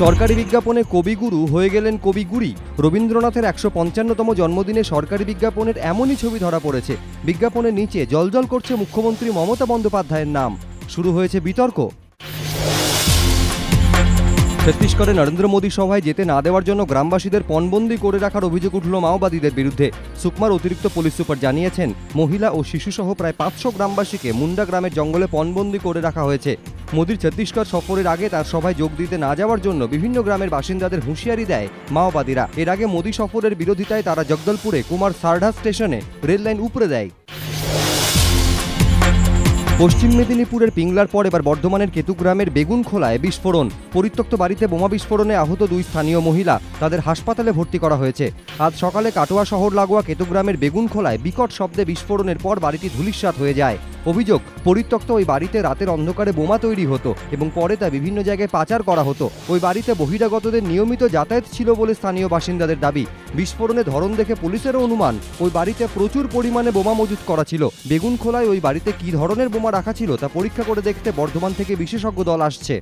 সরকারি বিজ্ঞাপনে কবিগুরু হয়ে গেলেন কবিগুরি। রবীন্দ্রনাথের একশো পঞ্চান্নতম জন্মদিনে সরকারি বিজ্ঞাপনের এমনই ছবি ধরা পড়েছে। বিজ্ঞাপনের নিচে জলজল করছে মুখ্যমন্ত্রী মমতা বন্দ্যোপাধ্যায়ের নাম। শুরু হয়েছে বিতর্ক। ছত্তিশগড়ে নরেন্দ্র মোদী সভায় যেতে না দেওয়ার জন্য গ্রামবাসীদের পণবন্দি করে রাখার অভিযোগ উঠল মাওবাদীদের বিরুদ্ধে। সুকমার অতিরিক্ত পুলিশ সুপার জানিয়েছেন, মহিলা ও শিশুসহ প্রায় পাঁচশো গ্রামবাসীকে মুন্ডা গ্রামের জঙ্গলে পণবন্দি করে রাখা হয়েছে। মোদীর ছত্তিশগড় সফরের আগে তার সভায় যোগ দিতে না যাওয়ার জন্য বিভিন্ন গ্রামের বাসিন্দাদের হুঁশিয়ারি দেয় মাওবাদীরা। এর আগে মোদী সফরের বিরোধিতায় তারা জগদলপুরে কুমার সারডা স্টেশনে রেল লাইন উপড়ে দেয়। পশ্চিম মেদিনীপুরের পিংলার পর এবার বর্ধমানের কেতুগ্রামের বেগুনখোলায় বিস্ফোরণ। পরিত্যক্ত বাড়িতে বোমা বিস্ফোরণে আহত দুই স্থানীয় মহিলা তাদের হাসপাতালে ভর্তি করা হয়েছে। আজ সকালে কাটোয়া শহর লাগোয়া কেতুগ্রামের বেগুনখোলায় বিকট শব্দে বিস্ফোরণের পর বাড়িটি ধূলিসাৎ হয়ে যায়। অভিযোগ, পরিত্যক্ত ওই বাড়িতে রাতের অন্ধকারে বোমা তৈরি হতো এবং পরে তা বিভিন্ন জায়গায় পাচার করা হতো। ওই বাড়িতে বহিরাগতদের নিয়মিত যাতায়াত ছিল বলে স্থানীয় বাসিন্দাদের দাবি। বিস্ফোরণে ধরন দেখে পুলিশেরও অনুমান, ওই বাড়িতে প্রচুর পরিমাণে বোমা মজুত করা ছিল। বেগুন খোলায় ওই বাড়িতে কি ধরনের বোমা রাখা ছিল তা পরীক্ষা করে দেখতে বর্ধমান থেকে বিশেষজ্ঞ দল আসছে।